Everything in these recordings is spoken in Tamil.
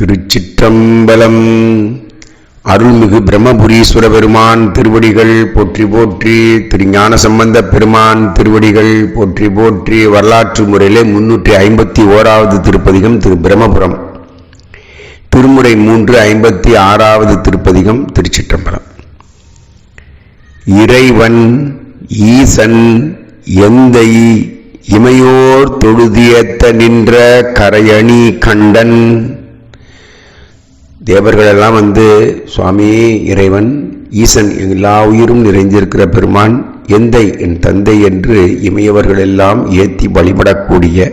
திருச்சிற்றம்பலம். அருள்மிகு பிரம்மபுரீஸ்வர பெருமான் திருவடிகள் போற்றி போற்றி திருஞான சம்பந்த பெருமான் திருவடிகள் போற்றி போற்றி வரலாற்று முறையிலே முன்னூற்றி ஐம்பத்தி ஓராவது திருப்பதிகம் திரு பிரம்மபுரம். திருமுறை மூன்று ஐம்பத்தி ஆறாவது திருப்பதிகம் திருச்சிற்றம்பலம். இறைவன் ஈசன் எந்தை இமையோர் தொழுதியத்த நின்ற கரையணி கண்டன் தேவர்களெல்லாம் வந்து சுவாமி இறைவன் ஈசன் எல்லா உயிரும் நிறைந்திருக்கிற பெருமான் எந்தை என் தந்தை என்று இமையவர்கள் எல்லாம் ஏத்தி வழிபடக்கூடிய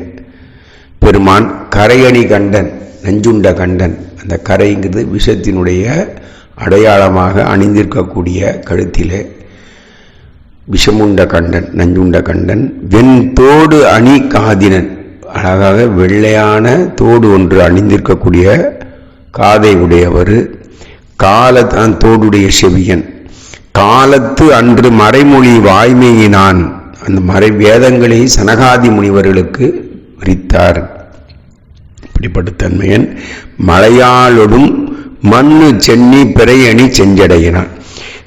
பெருமான் கரையணி கண்டன் நஞ்சுண்ட கண்டன். அந்த கரைங்கிறது விஷத்தினுடைய அடையாளமாக அணிந்திருக்கக்கூடிய கழுத்திலே. விஷமுண்ட கண்டன் நஞ்சுண்ட கண்டன் வெண் தோடு அணி காதினன். அழகாக வெள்ளையான தோடு ஒன்று அணிந்திருக்கக்கூடிய காதை உடையவர் காலத்தான் தோடுடைய செவியன். காலத்து அன்று மறைமொழி வாய்மையினான். அந்த மறை வேதங்களை சனகாதி முனிவர்களுக்கு விரித்தார். இப்படிப்பட்ட தன்மையன் மலையாளொடும் மண்ணு சென்னி பிறையணி செஞ்சடையினான்.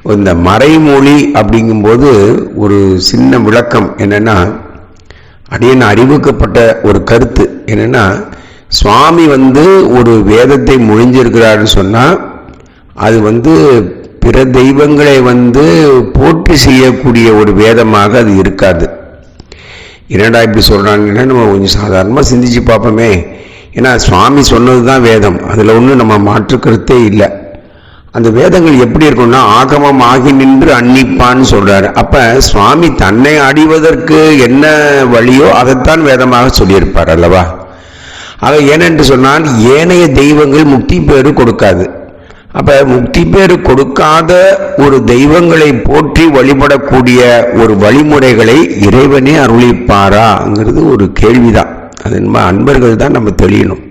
இந்த மறைமொழி அப்படிங்கும்போது ஒரு சின்ன விளக்கம் என்னன்னா அடியன் அறிவிக்கப்பட்ட ஒரு கருத்து என்னன்னா சுவாமி வந்து ஒரு வேதத்தை மொழிஞ்சிருக்கிறாருன்னு சொன்னால் அது வந்து பிற தெய்வங்களை வந்து போற்றி செய்யக்கூடிய ஒரு வேதமாக அது இருக்காது. என்னடா இப்படி சொல்கிறாங்கன்னா நம்ம கொஞ்சம் சாதாரணமாக சிந்திச்சு பார்ப்போமே. ஏன்னா சுவாமி சொன்னது தான் வேதம். அதில் ஒன்றும் நம்ம மாற்று கருத்தே இல்லை. அந்த வேதங்கள் எப்படி இருக்கும்னா ஆகமம் ஆகி நின்று அன்னிப்பான்னு சொல்றாரு. அப்ப சுவாமி தன்னை அடிவதற்கு என்ன வழியோ அதைத்தான் வேதமாக சொல்லியிருப்பார் அல்லவா? ஆக ஏனென்று சொன்னால் ஏனைய தெய்வங்கள் முக்தி பேரு கொடுக்காது. அப்போ முக்தி பேர் கொடுக்காத ஒரு தெய்வங்களை போற்றி வழிபடக்கூடிய ஒரு வழிமுறைகளை இறைவனே அருளிப்பாராங்கிறது ஒரு கேள்விதான். அது நம்ம அன்பர்கள் தான் நம்ம தெளியணும்.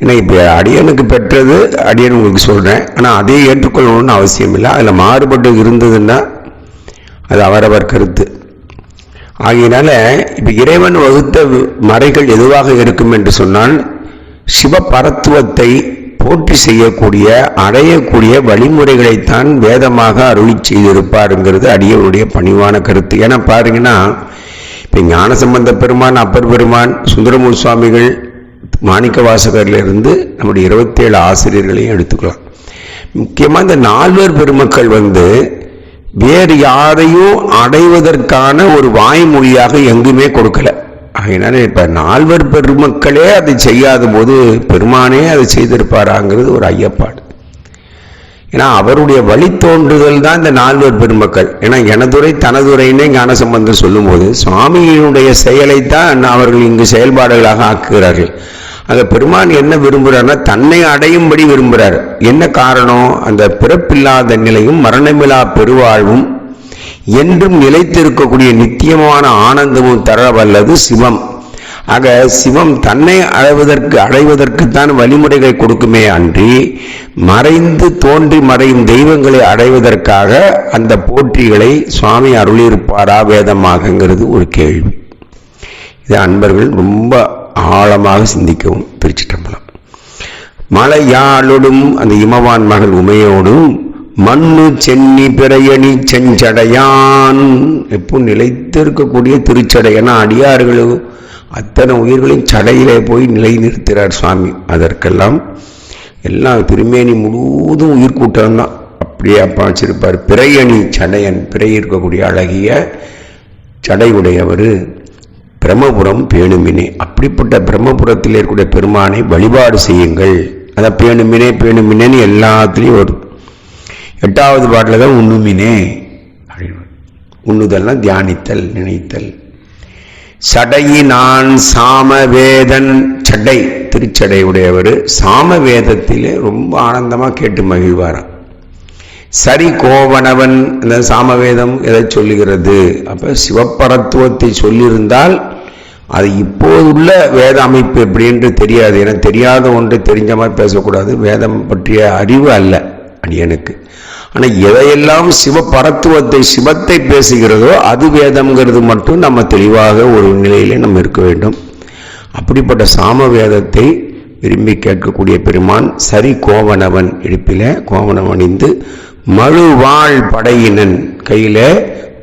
ஏன்னா இப்போ அடியனுக்கு பெற்றது அடியன் உங்களுக்கு சொல்கிறேன் ஆனால் அதை ஏற்றுக்கொள்ளணும்னு அவசியம் இல்லை அதில் மாறுபட்டு இருந்ததுன்னா அது அவரவர் கருத்து. ஆகையினால இப்போ இறைவன் வகுத்த மறைகள் எதுவாக இருக்கும் என்று சொன்னால் சிவபரத்துவத்தை போற்றி செய்யக்கூடிய அடையக்கூடிய வழிமுறைகளைத்தான் வேதமாக அருளி செய்திருப்பாருங்கிறது அடியவனுடைய பணிவான கருத்து. ஏன்னா பாருங்கன்னா இப்போ ஞானசம்பந்த பெருமான் அப்பர் பெருமான் சுந்தரமூர் சுவாமிகள் மாணிக்க வாசகர்லேருந்து நம்முடைய இருபத்தேழு ஆசிரியர்களையும் எடுத்துக்கலாம். முக்கியமாக இந்த நால்வர் பெருமக்கள் வந்து வேறு யாரையும் அடைவதற்கான ஒரு வாய்மொழியாக எங்குமே கொடுக்கல. அதனால இப்போ நால்வர் பெருமக்களே அதை செய்யாத போது பெருமானே அதை செய்திருப்பாராங்கிறது ஒரு ஐயப்பாடு. ஏன்னா அவருடைய வழித்தோன்றுதல் தான் இந்த நால்வர் பெருமக்கள். ஏன்னா எனதுரை தனதுரைன்னே ஞானசம்பந்தர் சொல்லும்போது சுவாமியினுடைய செயலைத்தான் அவர்கள் இங்கு செயல்பாடுகளாக ஆக்குகிறார்கள். அந்த பெருமான் என்ன விரும்புகிறார்னா தன்னை அடையும்படி விரும்புகிறார் என்ன காரணம்? அந்த பிறப்பில்லாத நிலையும் மரணமில்லா பெருவாழ்வும் என்றும் நிலைத்திருக்கக்கூடிய நித்தியமான ஆனந்தமும் தர வல்லது சிவம். ஆக சிவம் தன்னை அடைவதற்கு அடைவதற்குத்தான் வழிமுறைகளை கொடுக்குமே அன்றி மறைந்து தோன்றி மறையும் தெய்வங்களை அடைவதற்காக அந்த போற்றிகளை சுவாமி அருளியிருப்பாரா வேதமாகங்கிறது ஒரு கேள்வி. இது அன்பர்கள் ரொம்ப ஆழமாக சிந்திக்கவும் திருச்சிட்டம்பலம் மலையாளோடும் அந்த இமவான் மகள் உமையோடும் மண்ணு சென்னி பிறையணி செஞ்சடையான் எப்போ நிலைத்திருக்கக்கூடிய திருச்சடையனா அடியார்களும் அத்தனை உயிர்களையும் சடையிலே போய் நிலை நிறுத்துகிறார் சுவாமி. அதற்கெல்லாம் எல்லாம் திருமேனி முழுவதும் உயிர் கூட்டம் தான் அப்படியே அப்பா வச்சிருப்பார். பிறையணி சடையன் பிறை இருக்கக்கூடிய அழகிய சடை உடையவர் பிரம்மபுரம் பேணுமினே. அப்படிப்பட்ட பிரம்மபுரத்தில் இருக்கக்கூடிய பெருமானை வழிபாடு செய்யுங்கள். அதை பேணுமினே பேணுமினேன்னு எல்லாத்துலேயும் வரும் எட்டாவது பாட்டில் தான் உண்ணுமினே. அப்படின்னு உண்ணுதல்னா தியானித்தல் நினைத்தல். சடையினான் சாமவேதன் சடை. திருச்சடை உடையவர் சாமவேதத்திலே ரொம்ப ஆனந்தமாக கேட்டு மகிழ்வாராம். சரி கோவனவன் இந்த சாமவேதம் எதை சொல்லுகிறது? அப்போ சிவப்பரத்துவத்தை சொல்லியிருந்தால் அது இப்போதுள்ள வேத அமைப்பு எப்படின்னு தெரியாது. ஏன்னா தெரியாத ஒன்று தெரிஞ்ச மாதிரி பேசக்கூடாது. வேதம் பற்றிய அறிவு அல்ல. அடியனுக்கு ஆனால் எதையெல்லாம் சிவபரத்துவத்தை சிவத்தை பேசுகிறதோ அது வேதம்ங்கிறது மட்டும் நம்ம தெளிவாக ஒரு நிலையிலே நம்ம இருக்க வேண்டும். அப்படிப்பட்ட சாம வேதத்தை விரும்பி கேட்கக்கூடிய பெருமான் சரி கோவனவன் இடுப்பில் கோவனம் அணிந்து மழு வாழ் படையினன் கையில்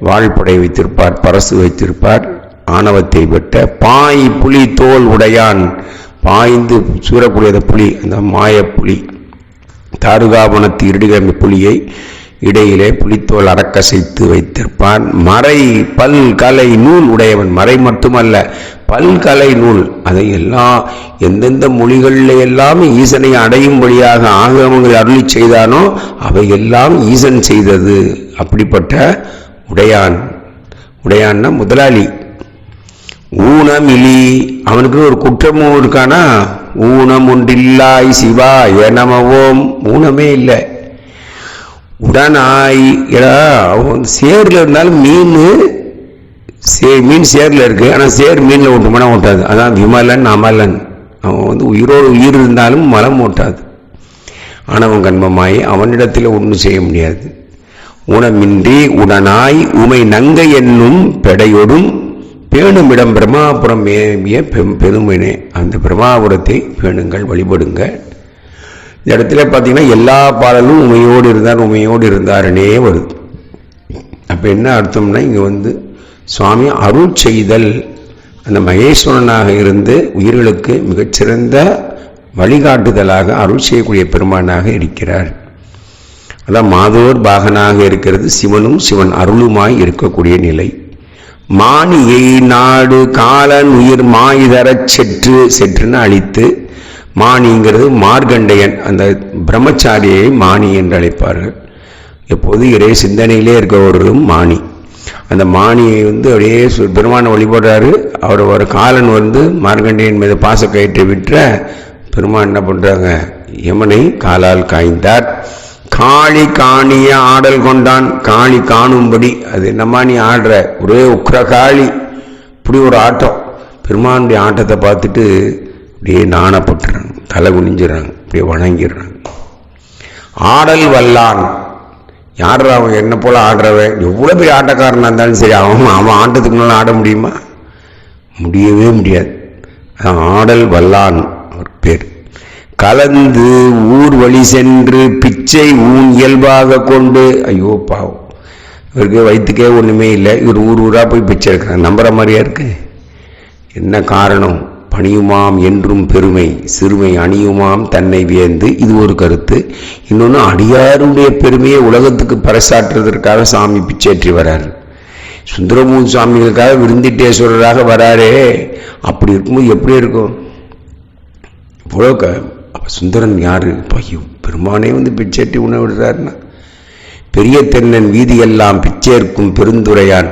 வாழ்படை வைத்திருப்பார் பரசு வைத்திருப்பார் ஆணவத்தை விட்ட பாய் புலி தோல் உடையான் பாய்ந்து சூறக்கூடியத புலி அந்த மாய புலி தாருகாவனத்து இருடுகிற புலியை இடையிலே புலித்தோல் அறக்கசைத்து வைத்திருப்பான். மறை பல்கலை நூல் உடையவன். மறை மட்டுமல்ல பல்கலை நூல். அதை எல்லாம் எந்தெந்த மொழிகளில் எல்லாம் ஈசனை அடையும்படியாக ஆகமங்கள் அருளி செய்தானோ அவை எல்லாம் ஈசன் செய்தது. அப்படிப்பட்ட உடையான். உடையான்னா முதலாளி. ஊனமிலி. அவனுக்கு ஒரு குற்றமும் இருக்கானா? ஊனம் ஒன்றில்லாய் சிவா எனமவோம் ஊனமே இல்லை. உடனாய் ஏடா அவன் சேரில் இருந்தாலும் மீன் சே மீன் சேரில் இருக்கு. ஆனால் சேர் மீனில் ஓட்டுமானா ஓட்டாது. அதான் விமலன் அமலன். அவன் வந்து உயிரோடு உயிர் இருந்தாலும் மலம் ஓட்டாது. ஆனவன் கண்மமாய் அவனிடத்தில் ஒன்றும் செய்ய முடியாது. ஊனமின்றி உடனாய் உமை நங்கை என்னும் பெடையொடும் பேணுமிடம் பிரம்மாபுரம் மேவிய பெருமினே அந்த பிரம்மாபுரத்தை பேணுங்கள் வழிபடுங்க இந்த இடத்துல பார்த்தீங்கன்னா எல்லா பாடலும் உமையோடு இருந்தார் உமையோடு இருந்தாருனே வருது. அப்போ என்ன அர்த்தம்னா இங்கே வந்து சுவாமி அருள் செய்தல் அந்த மகேஸ்வரனாக இருந்து உயிர்களுக்கு மிகச்சிறந்த வழிகாட்டுதலாக அருள் செய்யக்கூடிய பெருமானாக இருக்கிறார். அதான் மாதோர் பாகனாக இருக்கிறது சிவனும் சிவன் அருளுமாய் இருக்கக்கூடிய நிலை. மானியை நாடு காலன் உயிர் மாயுதரச் செற்று செற்றுன்னு அழித்து மானிங்கிறது மார்கண்டையன் அந்த பிரம்மச்சாரியை மானி என்று அழைப்பார்கள். எப்போது இறை சிந்தனையிலே இருக்கவர்களும் மானி. அந்த மானியை வந்து அப்படியே சு- பெருமானை வழிபடுறாரு. அவர் ஒரு காலன் வந்து மார்கண்டையன் மீது பாசக்கயிற்றை விற்ற பெருமான் என்ன பண்ணுறாங்க யமனை காலால் காய்ந்தார். காளி காணிய ஆடல் கொண்டான். காளி காணும்படி அது என்னம்மா நீ ஆடுற? ஒரே உக்ர காளி. இப்படி ஒரு ஆட்டம். பெருமானுடைய ஆட்டத்தை பார்த்துட்டு அப்படியே நாணப்பட்டுறாங்க. தலை குனிஞ்சிடறாங்க. அப்படியே வணங்கிடுறாங்க. ஆடல் வல்லான். யார் அவன்? என்ன போல ஆடுறவன்? எவ்வளோ பெரிய ஆட்டக்காரனாக இருந்தாலும் சரி அவன் அவன் ஆட்டத்துக்கு முன்னால் ஆட முடியுமா? முடியவே முடியாது. ஆடல் வல்லான் அவர் பேர். கலந்து ஊர் வழி சென்று பிச்சை ஊன் இயல்பாக கொண்டு ஐயோ பாவம். இவருக்கு வயிற்றுக்கே ஒன்றுமே இல்லை. இவர் ஊர் ஊராக போய் பிச்சை எடுக்கிறாங்க நம்புகிற மாதிரியா இருக்கு? என்ன காரணம்? பணியுமாம் என்றும் பெருமை சிறுமை அணியுமாம் தன்னை வியந்து. இது ஒரு கருத்து. இன்னொன்று அடியாருடைய பெருமையை உலகத்துக்கு பறைசாற்றுவதற்காக சாமி பிச்சேற்றி வராரு. சுந்தரமூன் சுவாமிகளுக்காக விருந்திட்டேஸ்வரராக வராரே. அப்படி இருக்கும்போது எப்படி இருக்கும்? இவ்வளோ அப்போ சுந்தரன் யாரு? பையோ பெருமானே வந்து பிச்சேற்றி உணவு விடுறாருன்னா. பெரிய தென்னன் வீதியெல்லாம் பிச்சேற்கும் பெருந்துரையான்.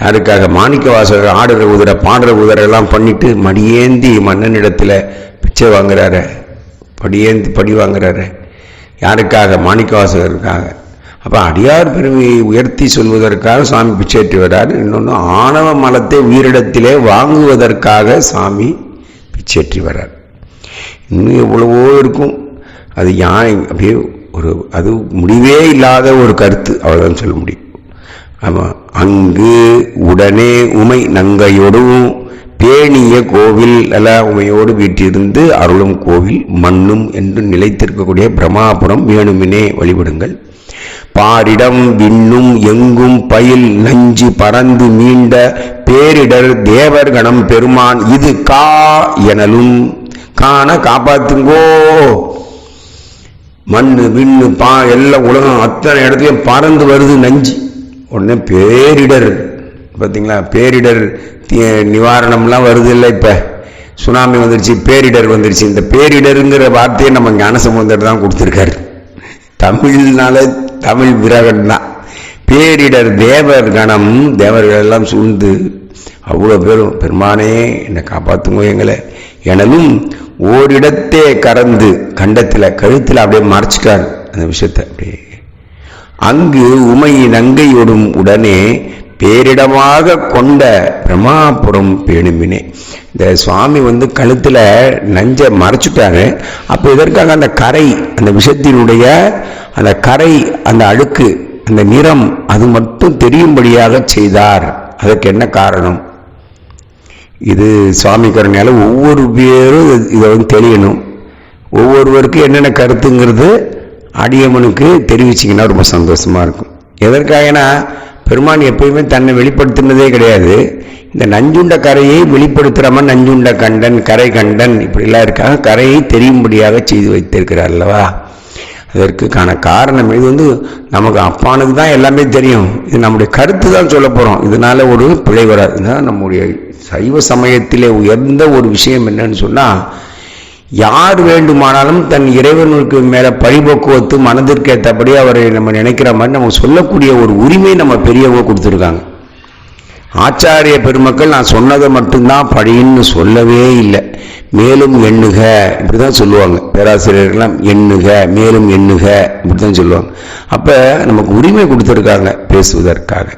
யாருக்காக மாணிக்க வாசகர் ஆடுற உதிர பாடுற உதிர எல்லாம் பண்ணிட்டு மடியேந்தி மன்னனிடத்தில் பிச்சை வாங்குறாரு. படியேந்தி படி வாங்குறாரு. யாருக்காக? மாணிக்க வாசகருக்காக அப்போ அடியார் பெருமையை உயர்த்தி சொல்வதற்காக சாமி பிச்சேற்றி வர்றாரு. இன்னொன்று ஆணவ மலத்தை உயிரிடத்திலே வாங்குவதற்காக சாமி பிச்சேற்றி வர்றார். இன்னும் எவ்வளவோ இருக்கும். அது யானை அப்படியே ஒரு அது முடிவே இல்லாத ஒரு கருத்து அவ்வளோதான் சொல்ல முடியும். ஆமாம் அங்கு உடனே உமை நங்கையோடும் பேணிய கோவில் எல்லாம் உமையோடு வீட்டிலிருந்து அருளும் கோவில் மண்ணும் என்று நிலைத்திருக்கக்கூடிய பிரம்மாபுரம் வேணுமினே வழிபடுங்கள். பாரிடம் விண்ணும் எங்கும் பயில் நஞ்சு பறந்து மீண்ட பேரிடர் தேவர்கணம் பெருமான் இது கா எனலும் காண காப்பாத்துங்கோ. மண்ணு விண்ணு பா எல்லாம் உலகம் அத்தனை இடத்துலையும் பறந்து வருது நஞ்சு. உடனே பேரிடர். பார்த்தீங்களா பேரிடர் தி- நிவாரணம்லாம் வருது இல்லை இப்போ. சுனாமி வந்துருச்சு பேரிடர் வந்துருச்சு. இந்த பேரிடருங்கிற வார்த்தையை நம்ம ஞானசமுந்தர் தான் கொடுத்துருக்காரு. தமிழ்னால தமிழ் விரகன் தான். பேரிடர் தேவர் கணம் தேவர்கள் எல்லாம் சூழ்ந்து அவ்வளோ பேரும் பெருமானே என்னை காப்பாற்றுங்க எங்களை. எனவும் ஓரிடத்தே கறந்து கண்டத்தில் கழுத்தில் அப்படியே மறைச்சிட்டார் அந்த விஷயத்தை. அப்படியே. அங்கு உமையின் நங்கையோடும் உடனே பேரிடமாக கொண்ட பிரம்மாபுரம் பேணுமினே. இந்த சுவாமி வந்து கழுத்தில் நஞ்ச மறைச்சிட்டாரு. அப்போ இதற்காக அந்த கரை அந்த விஷத்தினுடைய அந்த கரை அந்த அழுக்கு அந்த நிறம் அது மட்டும் தெரியும்படியாக செய்தார். அதற்கு என்ன காரணம்? இது சுவாமி கருணையால் ஒவ்வொரு பேரும் இதை வந்து தெரியணும் ஒவ்வொருவருக்கும் என்னென்ன கருத்துங்கிறது அடியம்மனுக்கு தெரிவிச்சிங்கன்னா ரொம்ப சந்தோஷமாக இருக்கும். எதற்காகனா பெருமான் எப்பயுமே தன்னை வெளிப்படுத்தினதே கிடையாது. இந்த நஞ்சுண்ட கரையை வெளிப்படுத்துகிறவன் நஞ்சுண்ட கண்டன் கரை கண்டன் இப்படிலாம் இருக்காங்க. கரையை தெரியும்படியாக செய்து வைத்திருக்கிறார் அல்லவா? இதற்குக்கான காரணம் இது வந்து நமக்கு அப்பானுக்கு தான் எல்லாமே தெரியும். இது நம்முடைய கருத்து தான் சொல்ல போகிறோம் இதனால ஒரு பிழை வராது. நம்முடைய சைவ சமயத்திலே உயர்ந்த ஒரு விஷயம் என்னன்னு சொன்னால் யார் வேண்டுமானாலும் தன் இறைவனுக்கு மேலே பழிபோக்குவத்து மனதிற்கு ஏற்றபடி அவரை நம்ம நினைக்கிற மாதிரி நம்ம சொல்லக்கூடிய ஒரு உரிமை நம்ம பெரியவங்க கொடுத்துருக்காங்க. ஆச்சாரிய பெருமக்கள் நான் சொன்னதை மட்டும்தான் படின்னு சொல்லவே இல்லை. மேலும் எண்ணுக இப்படிதான் சொல்லுவாங்க. பேராசிரியர்கள்லாம் எண்ணுக மேலும் எண்ணுக இப்படிதான் சொல்லுவாங்க. அப்போ நமக்கு உரிமை கொடுத்துருக்காங்க பேசுவதற்காக.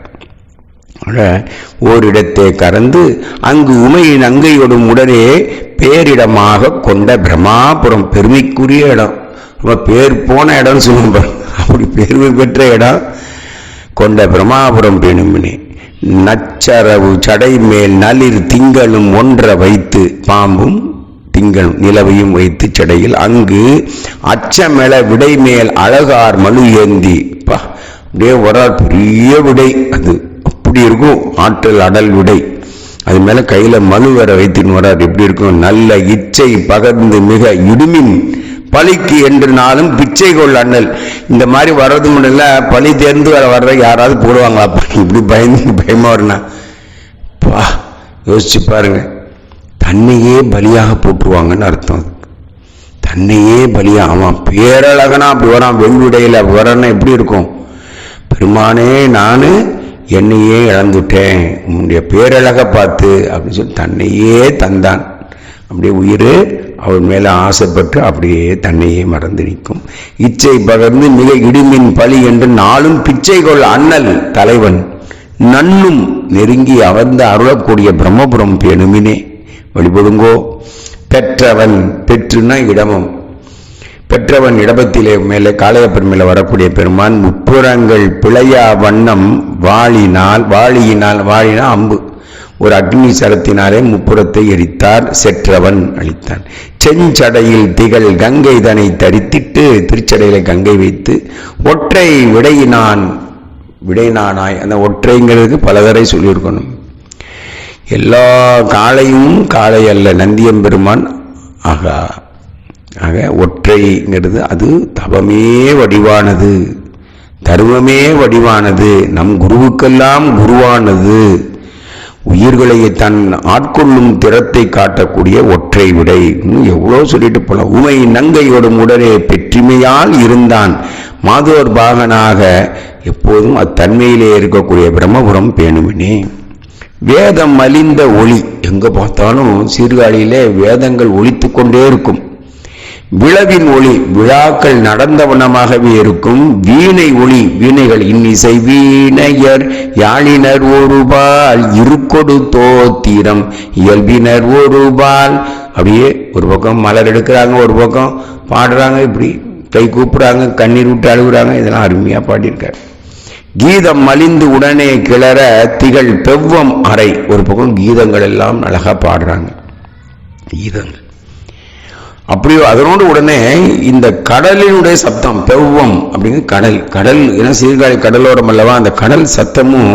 ஆக, ஓரிடத்தை கறந்து அங்கு உமையின் அங்கையோடும் உடனே பேரிடமாக கொண்ட பிரம்மாபுரம் பெருமைக்குரிய இடம். ரொம்ப பேர் போன இடம்னு சொல்லுவோம் அப்படி பெருமை பெற்ற இடம் கொண்ட பிரம்மாபுரம் பெணுமினே. நச்சரவு சடை மேல் நளிர் திங்களும் ஒன்ற வைத்து பாம்பும் திங்களும் நிலவையும் வைத்து சடையில் அங்கு அச்சமெள விடை மேல் அழகார் மலு ஏந்தி பா அப்படியே வரார் பெரிய விடை அது. அப்படி இருக்கும் ஆற்றல் அடல் விடை. அது மேல கையில மலு வேற வைத்துன்னு வரார் எப்படி இருக்கும்? நல்ல இச்சை பகர்ந்து மிக இடுமின் பழிக்கு என்று நாளும் பிச்சை கொள் அண்ணல். இந்த மாதிரி வர்றது முடியல பழி தேர்ந்து வர வர்ற யாராவது போடுவாங்களா? இப்படி பயந்து பயமா வரணும் பா யோசிச்சு பாருங்க. தன்னையே பலியாக போட்டுருவாங்கன்னு அர்த்தம் தன்னையே பலியா அவன் பேரழகனா அப்படி வரான் வெண்குடையில வரனா எப்படி இருக்கும்? பெருமானே நான் என்னையே இழந்துட்டேன். உன்னுடைய பேரழகை பார்த்து அப்படின்னு சொல்லி தன்னையே தந்தான். அப்படியே உயிர் அவள் மேலே ஆசைப்பட்டு அப்படியே தன்னையே மறந்து நிற்கும். இச்சை பகர்ந்து மிக இடுமின் பலி என்று நாளும் பிச்சை கொள் அண்ணல் தலைவன். நன்னும் நெருங்கி அவர்ந்து அருளக்கூடிய பிரம்மபுரம் பெணுமினே. வழிபடுங்கோ. பெற்றவன் பெற்றுனா இடமம். பெற்றவன் இடபத்திலே மேலே காளையப்பன் மேலே வரக்கூடிய பெருமான் முப்புறங்கள் பிழையா வண்ணம் வாளினால் வாளியினால் வாழினா அம்பு. ஒரு அக்னி சரத்தினாலே முப்புறத்தை எரித்தார் செற்றவன் அளித்தான் செஞ்சடையில் திகழ் கங்கை தனை தரித்திட்டு திருச்சடையில கங்கை வைத்து ஒற்றை விடையினான் விடைனானாய் அந்த ஒற்றைங்கிறதுக்கு பலதரை சொல்லியிருக்கணும். எல்லா காளையும் காளை அல்ல நந்தியம்பெருமான் ஆகா. ஆக ஒற்றைங்கிறது அது தவமே வடிவானது. தருவமே வடிவானது. நம் குருவுக்கெல்லாம் குருவானது. உயிர்களையே தன் ஆட்கொள்ளும் திறத்தை காட்டக்கூடிய ஒற்றை விடை. இன்னும் எவ்வளோ சொல்லிட்டு போல. உமை நங்கையோடும் உடனே பெற்றிமையால் இருந்தான். மாதோர் பாகனாக எப்போதும் அத்தன்மையிலே இருக்கக்கூடிய பிரம்மபுரம் பேணுமினே. வேதம் மலிந்த ஒளி. எங்கே பார்த்தாலும் சீர்காழியிலே வேதங்கள் ஒழித்து கொண்டே இருக்கும். விளவின் ஒளி விழாக்கள் நடந்த வண்ணமாகவே இருக்கும். வீணை ஒளி வீணைகள் இன்னிசை வீணையர் யாழினர் ஒருபால் இருக்கொடு தோத்திரம். இயல்பினர் ஒருபால் அப்படியே ஒரு பக்கம் மலர் எடுக்கிறாங்க ஒரு பக்கம் பாடுறாங்க இப்படி கை கூப்பிடுறாங்க கண்ணீர் விட்டு அழுகுறாங்க இதெல்லாம் அருமையாக பாடியிருக்காரு. கீதம் மலிந்து உடனே கிளற திகழ் பெவ்வம் அறை. ஒரு பக்கம் கீதங்கள் எல்லாம் அழகாக பாடுறாங்க. கீதங்கள். அப்படியோ அதனோடு உடனே இந்த கடலினுடைய சத்தம் பெவ்வம் அப்படிங்கிற கடல் கடல் ஏன்னா சீர்காழி கடலோரம் அல்லவா அந்த கடல் சத்தமும்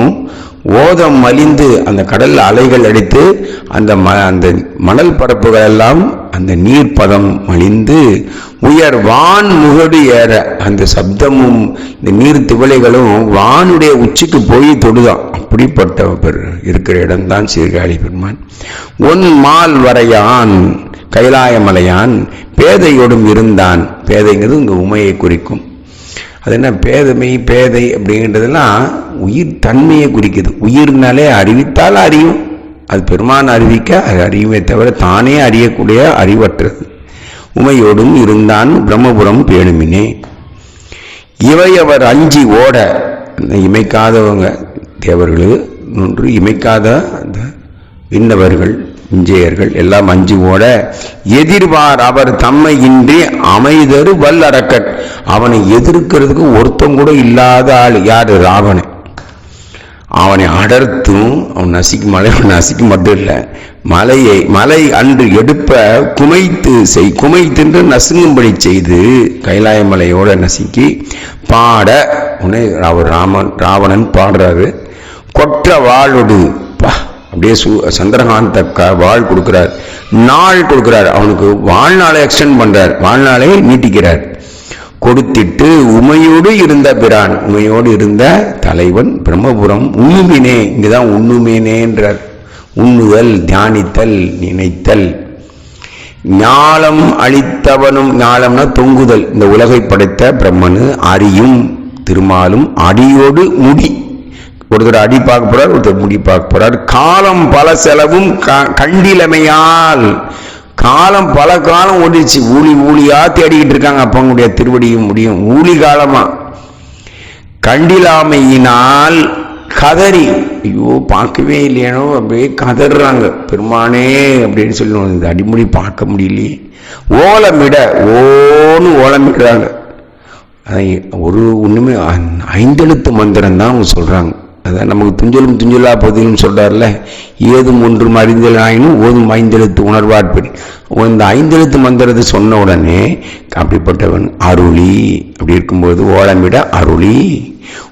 ஓதம் மலிந்து அந்த கடல் அலைகள் அடித்து அந்த ம அந்த மணல் பரப்புகள் எல்லாம் அந்த நீர் பதம் மலிந்து உயர் வான் முகடு ஏற அந்த சப்தமும் இந்த நீர் திவலைகளும் வானுடைய உச்சிக்கு போய் தொடுதான். அப்படிப்பட்ட இருக்கிற இடம்தான் சீர்காழி பெருமான். One mall வரையான். கைலாயமலையான் பேதையோடும் இருந்தான். பேதைங்கிறது உங்கள் உமையை குறிக்கும். அது என்ன? பேதமை பேதை அப்படிங்கிறதெல்லாம் உயிர் தன்மையை குறிக்குது. உயிர்னாலே அறிவித்தால் அறியும். அது பெருமான் அறிவிக்க அது அறியுமே தவிர தானே அறியக்கூடிய அறிவற்றது. உமையோடும் இருந்தான் பிரம்மபுரம் பேணுமினே. இவையவர் அஞ்சி ஓட இமைக்காதவங்க தேவர்கள் ஒன்று இமைக்காத அந்த விண்ணவர்கள் விஞ்சையர்கள் எல்லாம் அஞ்சு ஓட எதிர்வார் அவர் தம்மை இன்றி அமைதரு வல்லரக்கன். அவனை எதிர்க்கிறதுக்கு ஒருத்தம் கூட இல்லாத ஆள் யாரு? ராவணன். அவனை அடர்த்தும் அவன் நசிக்கும் மலை நசிக்க மட்டும் இல்லை. மலையை மலை அன்று எடுப்ப குமைத்து செய் குமைத்துன்று நசுங்கும்படி செய்து கைலாய மலையோட நசுக்கி பாட உன்னை அவர் ராமன் ராவணன் பாடுறாரு. கொற்ற வாழொடு அப்படியே சு சந்திரகாந்த க வாழ் கொடுக்கிறார். நாள் கொடுக்கிறார். அவனுக்கு வாழ்நாளை எக்ஸ்டெண்ட் பண்றார். வாழ்நாளை நீட்டிக்கிறார். கொடுத்திட்டு உமையோடு இருந்த பிரான் உமையோடு இருந்த தலைவன் பிரம்மபுரம் உண்ணுமினே இங்குதான் உண்ணுமேனேன்றார். உண்ணுதல் தியானித்தல் நினைத்தல். ஞாலம் அளித்தவனும் ஞாலம்னா தொங்குதல். இந்த உலகை படைத்த பிரம்மனு அரியும் திருமாலும் அடியோடு முடி ஒருத்தர் அடி பார்க்க போறார் ஒருத்தர் முடி பார்க்க போறார். காலம் பல செலவும் க- கண்டிலமையால். காலம் பல காலம் ஓடிச்சு ஊழி ஊழியா தேடிக்கிட்டு இருக்காங்க. அப்பங்களுடைய திருவடியும் முடியும். ஊழி காலமா. கண்டிலாமையினால் கதறி ஐயோ பார்க்கவே இல்லையானோ அப்படியே கதறாங்க. பெருமானே அப்படின்னு சொல்லுவோம் இந்த அடிமுடி பார்க்க முடியலையே. ஓலமிட ஓன்னு ஓலமிடுறாங்க. ஒரு ஒண்ணுமே ஐந்தெழுத்து மந்திரம் தான் அவங்க சொல்றாங்க. அதான் நமக்கு துஞ்சலும் துஞ்சலா பதிலும் சொல்கிறார்ல ஏதும் ஒன்றும் அறிந்தலாயினும் ஓதும் ஐந்தெழுத்து உணர்வாட்படி இந்த ஐந்தெழுத்து மந்திரத்தை சொன்ன உடனே அப்படிப்பட்டவன் அருளி. அப்படி இருக்கும்போது ஓலமிட அருளி.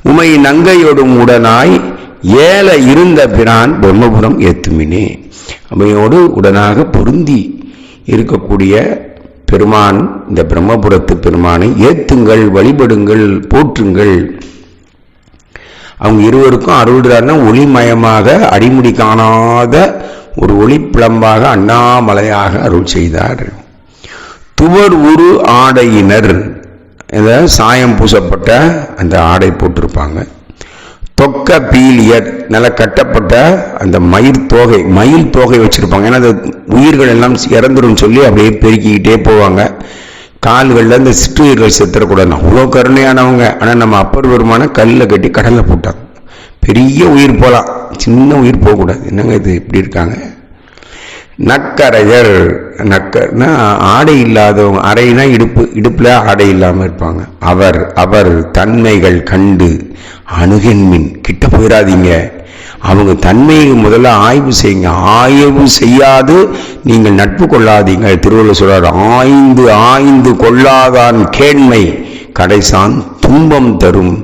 உமை நங்கையோடும் உடனாய் ஏல இருந்த பிரான் பிரம்மபுரம் ஏத்துமினே. அவையோடு உடனாக பொருந்தி இருக்கக்கூடிய பெருமான் இந்த பிரம்மபுரத்து பெருமானை ஏத்துங்கள் வழிபடுங்கள் போற்றுங்கள். அவங்க இருவருக்கும் அருள்றாருன்னா ஒளிமயமாக அடிமுடி காணாத ஒரு ஒளிப்பிளம்பாக அண்ணாமலையாக அருள் செய்தார். துவர் உரு ஆடையினர் இதை சாயம் பூசப்பட்ட அந்த ஆடை போட்டிருப்பாங்க. தொக்க பீலியர் நல்ல கட்டப்பட்ட அந்த மயிர் தோகை மயில் தோகை வச்சிருப்பாங்க. ஏன்னா அந்த உயிர்கள் எல்லாம் இறந்துடும் சொல்லி அப்படியே பெருக்கிக்கிட்டே போவாங்க. கால்களில் அந்த சிற்றுயிர்கள் செத்துறக்கூடாது அவ்வளோ கருணையானவங்க. ஆனால் நம்ம அப்பர் பெருமான கல்லில் கட்டி கடலில் போட்டாங்க. பெரிய உயிர் போகலாம் சின்ன உயிர் போகக்கூடாது. என்னங்க இது? இப்படி இருக்காங்க. நக்கரையர். நக்கர்னா ஆடை இல்லாதவங்க. அறைனா இடுப்பு. இடுப்பில் ஆடை இல்லாமல் இருப்பாங்க. அவர் அவர் தன்மைகள் கண்டு அணுகின்மின் கிட்ட போயிடாதீங்க அவங்க தன்மையை முதல்ல ஆய்வு செய்யுங்க. ஆய்வு செய்யாது நீங்கள் நட்பு கொள்ளாதீங்க. திருவள்ளுவர் சொல்றார் ஆய்ந்து ஆய்ந்து கொள்ளாதான் கேண்மை கடைசான் துன்பம் தரும்.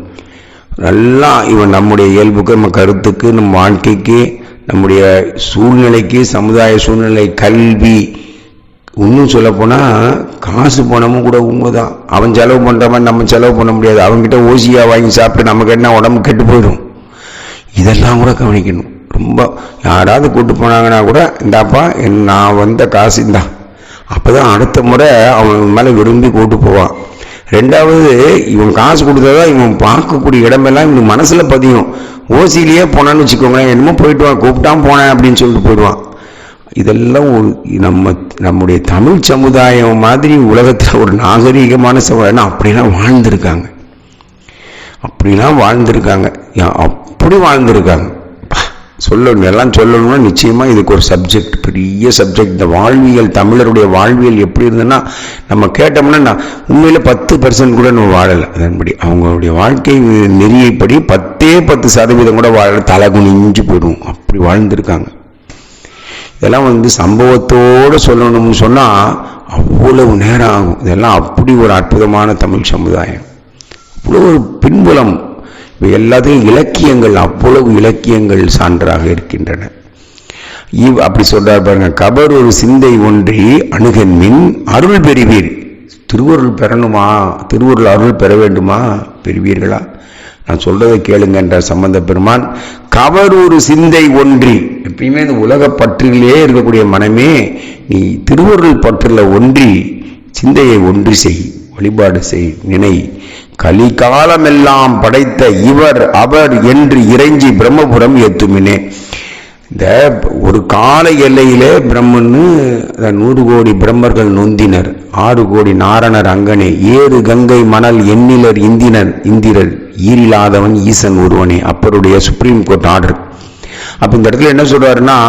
நல்லா இவன் நம்முடைய இயல்புக்கு நம்ம கருத்துக்கு நம்ம வாழ்க்கைக்கு நம்முடைய சூழ்நிலைக்கு சமுதாய சூழ்நிலை கல்வி இன்னும் சொல்லப்போனால் காசு பணமும் கூட உண்மைதான். அவன் செலவு பண்ணுறவன் நம்ம செலவு பண்ண முடியாது. அவன்கிட்ட ஓசியாக வாங்கி சாப்பிட்டு நமக்கு என்ன உடம்பு கெட்டு போயிடும்? இதெல்லாம் கூட கவனிக்கணும். ரொம்ப யாராவது கூட்டு போனாங்கன்னா கூட இந்தாப்பா என் நான் வந்த காசு இந்தா. அப்பதான் அடுத்த முறை அவன் மேலே விரும்பி கூட்டு போவான் ரெண்டாவது இவன் காசு கொடுத்ததா இவன் பார்க்கக்கூடிய இடமெல்லாம் இவன் மனசில் பதியும். ஓசிலேயே போனான்னு வச்சுக்கோங்களேன் என்னமோ போயிட்டுவான் கூப்பிட்டான் போனேன் அப்படின்னு சொல்லிட்டு போயிடுவான் இதெல்லாம் ஒரு நம்ம நம்முடைய தமிழ் சமுதாயம் மாதிரி உலகத்தில் ஒரு நாகரீகமான சமுதாயம். அப்படிலாம் வாழ்ந்திருக்காங்க. அப்படிலாம் வாழ்ந்திருக்காங்க. யா- அப்படி வாழ்ந்திருக்காங்க. சொல்லணும் எல்லாம் சொல்லணும்னா நிச்சயமாக இதுக்கு ஒரு சப்ஜெக்ட் பெரிய சப்ஜெக்ட் இந்த வாழ்வியல் தமிழருடைய வாழ்வியல் எப்படி இருந்ததுன்னா நம்ம கேட்டோம்னா நான் உண்மையில் பத்து பர்சன்ட் கூட நம்ம வாழலை. அதன்படி அவங்களுடைய வாழ்க்கை நெறியைப்படி பத்தே பத்து சதவீதம் கூட வாழ தலை குனிஞ்சு போயிடும். அப்படி வாழ்ந்திருக்காங்க. இதெல்லாம் வந்து சம்பவத்தோடு சொல்லணும்னு சொன்னால் அவ்வளவு நேரம் ஆகும். இதெல்லாம் அப்படி ஒரு அற்புதமான தமிழ் சமுதாயம். அவ்வளோ ஒரு பின்புலம். இவை எல்லாத்தையும் இலக்கியங்கள் அவ்வளவு இலக்கியங்கள் சான்றாக இருக்கின்றன. இவ் அப்படி சொல்றார் பாருங்க கபர் ஒரு சிந்தை ஒன்றி அணுகன் மின் அருள் பெறுவீர். திருவருள் பெறணுமா? திருவருள் அருள் பெற வேண்டுமா? பெறுவீர்களா? நான் சொல்றதை கேளுங்கன்ற சம்பந்த பெருமான். கவர் ஒரு சிந்தை ஒன்றி எப்பயுமே இந்த உலக பற்றிலே இருக்கக்கூடிய மனமே நீ திருவருள் பற்றில் ஒன்றி சிந்தையை ஒன்றி செய் வழிபாடு செய் நினை கலிகாலமெல்லாம் படைத்த இவர் அவர் என்று இறைஞ்சி பிரம்மபுரம் ஏத்துமினே. இந்த ஒரு கால எல்லையிலே பிரம்மன்னு நூறு கோடி பிரம்மர்கள் நொந்தினர். ஆறு கோடி நாரணர் அங்கனே ஏறு கங்கை மணல் எண்ணிலர் இந்தினர் இந்திரர் ஈரில்லாதவன் ஈசன் ஒருவனே அப்பருடைய சுப்ரீம் கோர்ட் ஆர்டர். அப்போ இந்த இடத்துல என்ன சொல்றாருன்னா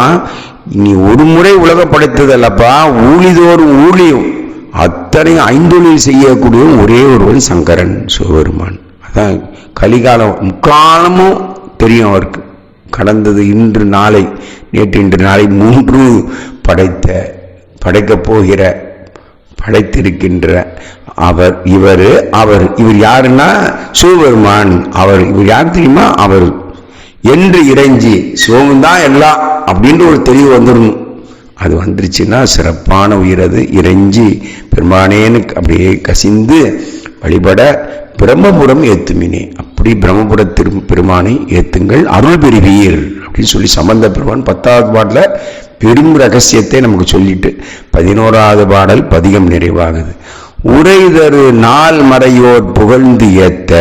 நீ ஒரு முறை உலக படைத்ததல்லப்பா ஊழிதோறும் ஊழியும் அத்தனையும் ஐந்தொழில் செய்யக்கூடிய ஒரே ஒருவன் சங்கரன் சிவபெருமான். அதான் கலிகாலம் முக்காலமும் தெரியும் அவருக்கு. கடந்தது இன்று நாளை நேற்று இன்று நாளை மூன்று படைத்த படைக்கப் போகிற படைத்திருக்கின்ற அவர் இவர் அவர் இவர் யாருன்னா சிவபெருமான். அவர் இவர் யார் தெரியுமா? அவர். என்று இறைஞ்சி சிவம் தான் எல்லாம் அப்படின்ற ஒரு தெளிவு வந்துடணும். அது வந்துருச்சுன்னா சிறப்பான உயிர் அது. இறைஞ்சி பெருமானேன்னு அப்படியே கசிந்து வழிபட பிரம்மபுரம் ஏத்துமினே. அப்படி பிரம்மபுர திரு பெருமானை ஏத்துங்கள். அருள் பெறுவீர் அப்படின்னு சொல்லி சம்பந்த பெருமான் பத்தாவது பாட்டில் பெரும் ரகசியத்தை நமக்கு சொல்லிட்டு பதினோராவது பாடல் பதிகம் நிறைவாகுது. உரைதரு நாள் மறையோர் புகழ்ந்து ஏத்த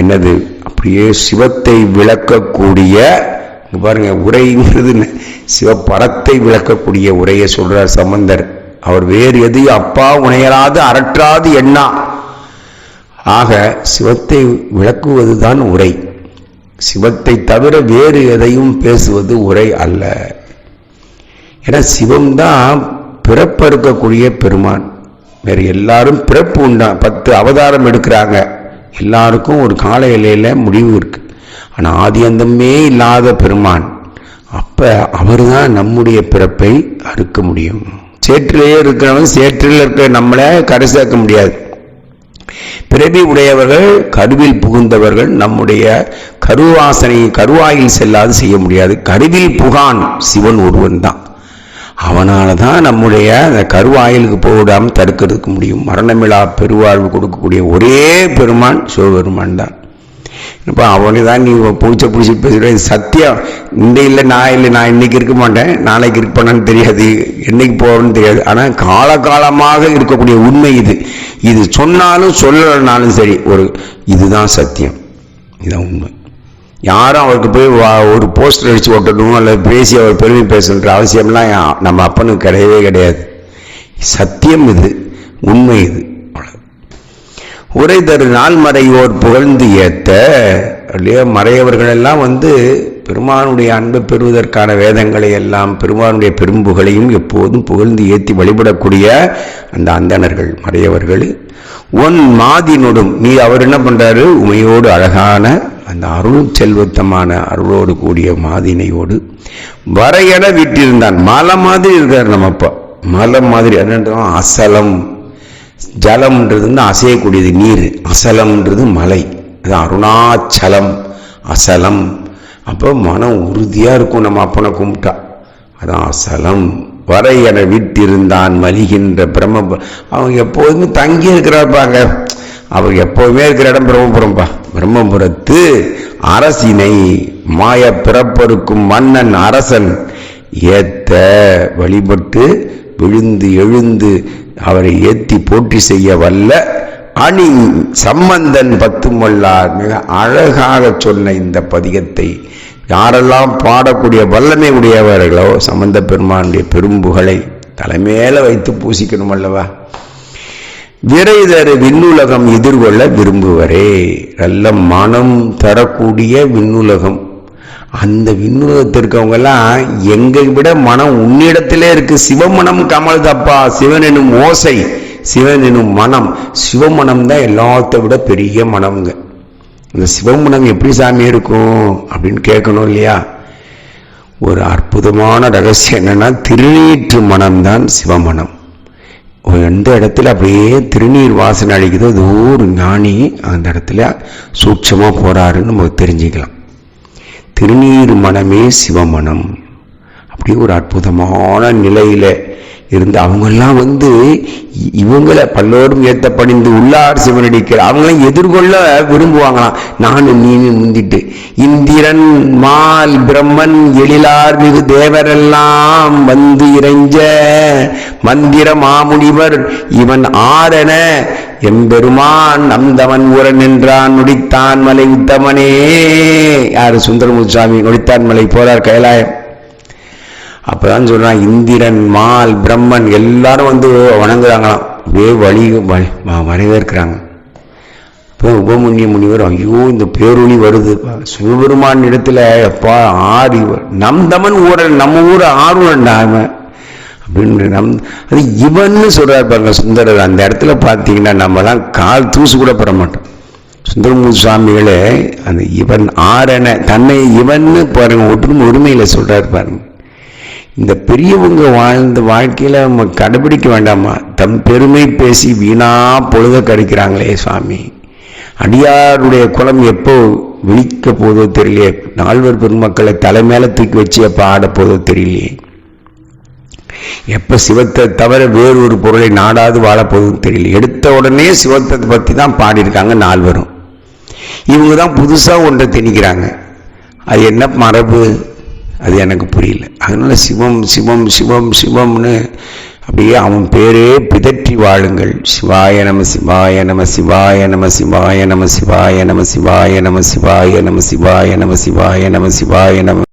என்னது? அப்படியே சிவத்தை விளக்கக்கூடிய பாருங்க உரைங்கிறது என்ன? விளக்கக்கூடிய உரையை சொல்றார் சம்பந்தர். அவர் வேறு எதையும் அப்பா உணையராது அரற்றாது எண்ணா. ஆக சிவத்தை விளக்குவதுதான் உரை. சிவத்தை தவிர வேறு எதையும் பேசுவது உரை அல்ல. ஏன்னா சிவம்தான் பிறப்பறுக்கக்கூடிய பெருமான். வேறு எல்லாரும் பிறப்பு உண்டா பத்து அவதாரம் எடுக்கிறாங்க. எல்லாருக்கும் ஒரு கால எல்லையில முடிவு இருக்குது ஆனா ஆதி அந்தமே இல்லாத பெருமான். அப்ப அவர்தான் நம்முடைய பிறப்பை அறுக்க முடியும். சேற்றிலேயே இருக்கிறவன் சேற்றில் இருக்க நம்மளை கரை சேர்க்க முடியாது. பிறவி உடையவர்கள் கருவில் புகுந்தவர்கள் நம்முடைய கருவாசனை கருவாயில் செல்லாது செய்ய முடியாது. கருவில் புகான் சிவன் ஒருவன் தான் அவனால தான் நம்முடைய அந்த கருவாயிலுக்கு போடாமல் தடுக்கிறதுக்கு முடியும். மரணமிழா பெருவாழ்வு கொடுக்கக்கூடிய ஒரே பெருமான் சிவபெருமான் தான் இப்போ அவனை தான் நீ பிடிச்ச பிடிச்சி பேசுகிற சத்தியம். இந்த இல்லை நான் இல்லை நான் இன்னைக்கு இருக்க மாட்டேன். நாளைக்கு இருப்பேன்னு தெரியாது. என்னைக்கு போவேன்னு தெரியாது. ஆனால் காலகாலமாக இருக்கக்கூடிய உண்மை இது. இது சொன்னாலும் சொல்லலைனாலும் சரி ஒரு இதுதான் சத்தியம். இதுதான் உண்மை. யாரும் அவருக்கு போய் வா- ஒரு போஸ்டர் அடித்து ஓட்டணும் அல்லது பேசி அவர் பெருமை பேசணுன்ற அவசியம்லாம் நம்ம அப்பனுக்கு கிடையவே கிடையாது. சத்தியம் இது உண்மை இது. உரை தரு நாள்மறையோர் புகழ்ந்து ஏத்த அப்படியே மறையவர்கள் எல்லாம் வந்து பெருமானுடைய அன்பை பெறுவதற்கான வேதங்களை எல்லாம் பெருமானுடைய பெரும்புகளையும் எப்போதும் புகழ்ந்து ஏற்றி வழிபடக்கூடிய அந்த அந்தணர்கள் மறையவர்கள். உன் மாதினொடும் நீ அவர் என்ன பண்ணுறாரு உமையோடு அழகான அந்த அருள் செல்வத்தமான அருளோடு கூடிய மாதினையோடு வரையென விட்டிருந்தான். மலை மாதிரி இருக்கார் நம்ம அப்பா. மலை மாதிரி என்னன்றோம் அசலம். ஜலம்ன்றது வந்து அசையக்கூடியது நீர் அசலம்ன்றது மலை. அது அருணாச்சலம் அசலம். அப்போ மனம் உறுதியா இருக்கும் நம்ம அப்பனை கும்பிட்டா. அதான் அசலம். வரை என விட்டிருந்தான் மலிகின்ற பிரம்ம அவங்க எப்போதுமே தங்கி இருக்கிறப்பாங்க அவர் எப்போவுமே இருக்கிற இடம் பிரம்மபுரம்பா. பிரம்மபுரத்து அரசினை மாய பிறப்பருக்கும் மன்னன் அரசன். ஏத்த வழிபட்டு விழுந்து எழுந்து அவரை ஏத்தி போட்டி செய்ய வல்ல அணி சம்பந்தன் பத்துமொல்லார் மிக அழகாக சொன்ன இந்த பதிகத்தை யாரெல்லாம் பாடக்கூடிய வல்லமை உடையவர்களோ சம்பந்த பெருமானுடைய பெரும்புகளை தலைமையில வைத்து பூசிக்கணும் அல்லவா? விரைதரு விண்ணுலகம் எதிர்கொள்ள விரும்புவரே. நல்ல மனம் தரக்கூடிய விண்ணுலகம். அந்த விண்ணுலகத்தில் இருக்கவங்க எல்லாம் எங்களை விட மனம் உன்னிடத்திலே இருக்கு. சிவமனம் கமல் தப்பா சிவன் எனும் ஓசை சிவன் எனும் மனம். சிவமனம் தான் எல்லாத்தை விட பெரிய மனம்ங்க. இந்த சிவமனம் எப்படி சாமி இருக்கும் அப்படின்னு கேட்கணும் இல்லையா? ஒரு அற்புதமான ரகசியம் என்னன்னா திருநீற்று மனம்தான் சிவமனம். எந்த இடத்துல அப்படியே திருநீர் வாசனை அழிக்குதோ அது ஒரு ஞானி அந்த இடத்துல சூட்சமாக போறாருன்னு நமக்கு தெரிஞ்சுக்கலாம். திருநீர் மனமே சிவமனம். அப்படி ஒரு அற்புதமான நிலையில இருந்து அவங்கெல்லாம் வந்து இவங்கள பல்லோரும் ஏத்த பணிந்து உள்ளார் சிவனடிக்கிற அவங்களாம் எதிர்கொள்ள விரும்புவாங்களாம். நானும் நீனு முந்திட்டு. இந்திரன் மால் பிரம்மன் எழிலார் மிகு தேவரெல்லாம் வந்து இறைஞ்ச மந்திர மாமுனிவர் இவன் ஆரென எம்பெருமான் நந்தவன் உரன் என்றான் நொடித்தான் மலை உத்தமனே. யாரு சுந்தரமுசாமி நொடித்தான் மலை போறார் கைலாயம். அப்போதான் சொல்கிறான் இந்திரன் மால் பிரம்மன் எல்லாரும் வந்து வணங்குறாங்களாம். அப்படியே வழி வரவேற்கிறாங்க. இப்போ உபமுன்னிய முனிவர் ஐயோ இந்த பேரொளி வருது. சிவபெருமான் இடத்துல எப்பா ஆடி நம் தமன் ஊரன் நம்ம ஊர் ஆர்வம்டா அவன். அப்படின்னு நம் அது இவன்னு சொல்கிறார் பாருங்க சுந்தரர். அந்த இடத்துல பார்த்தீங்கன்னா நம்மலாம் கால் தூசு கூட பெற மாட்டோம். சுந்தரமூர் சுவாமிகளே அந்த இவன் ஆரண தன்னை இவன்னு பாருங்க ஒற்றுமை உரிமையில் சொல்கிறார் பாருங்க. இந்த பெரியவங்க வாழ்ந்த வாழ்க்கையில் நம்ம கடைபிடிக்க வேண்டாமா? தம் பெருமை பேசி வீணா பொழுத கடிக்கிறாங்களே சுவாமி. அடியாருடைய குளம் எப்போ விழிக்க போதோ தெரியலையே. நால்வர் பெருமக்களை தலைமையில தூக்கி வச்சு எப்போ ஆட போதோ தெரியலையே. எப்போ சிவத்தை தவிர வேறு ஒரு பொருளை நாடாது வாழப்போதும் தெரியல எடுத்த உடனே சிவத்தை பற்றி தான் பாடியிருக்காங்க நால்வரும். இவங்க தான் புதுசாக ஒன்றை திணிக்கிறாங்க. அது என்ன மரபு? அது எனக்கு புரியல. அதனால சிவம் சிவம் சிவம் சிவம்னு அப்படியே அவன் பேரே பிதற்றி வாழுங்கள். சிவாய நம சிவாய நம சிவாய நம சிவாய நம சிவாய நம சிவாய நம சிவாய நம சிவாய நம சிவாய நம சிவாய நம.